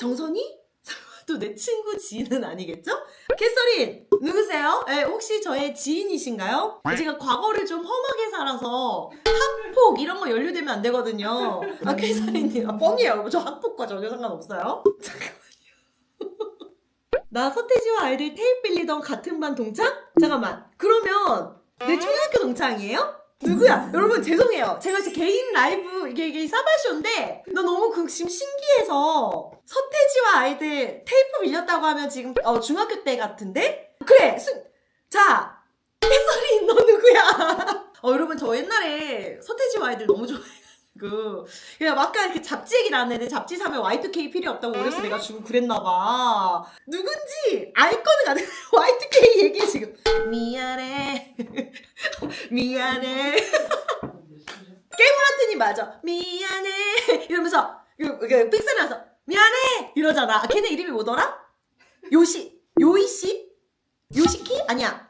정선이? 또 내 친구 지인은 아니겠죠? 캐서린 누구세요? 에, 혹시 저의 지인이신가요? 제가 과거를 좀 험하게 살아서 학폭 이런 거 연루되면 안 되거든요. 아 캐서린님 아, 뻥이에요. 저 학폭과 전혀 상관없어요. 잠깐만요. 나 서태지와 아이들 테이프 빌리던 같은 반 동창? 잠깐만. 그러면 내 초등학교 동창이에요? 누구야? 여러분 죄송해요. 제가 제 개인 라이브 이게 이게 사바쇼인데 나 너무 그 지금 신기해서 서태지와 아이들 테이프 밀렸다고 하면 지금 어, 중학교 때 같은데? 그래. 순... 자 햇설이 너 누구야? 어 여러분 저 옛날에 서태지와 아이들 너무 좋아해가지고 그냥 막간 이렇게 잡지 얘기 나왔는데 잡지 사면 Y2K 필요 없다고 어렸을 때 내가 주고 그랬나봐. 누군지 알 거는 가는 Y2K 미안해. 깨물한테니 맞아. 미안해. 이러면서 그, 그 픽셀 나서 미안해 이러잖아. 아, 걔네 이름이 뭐더라? 요시 요이씨? 요시키? 아니야.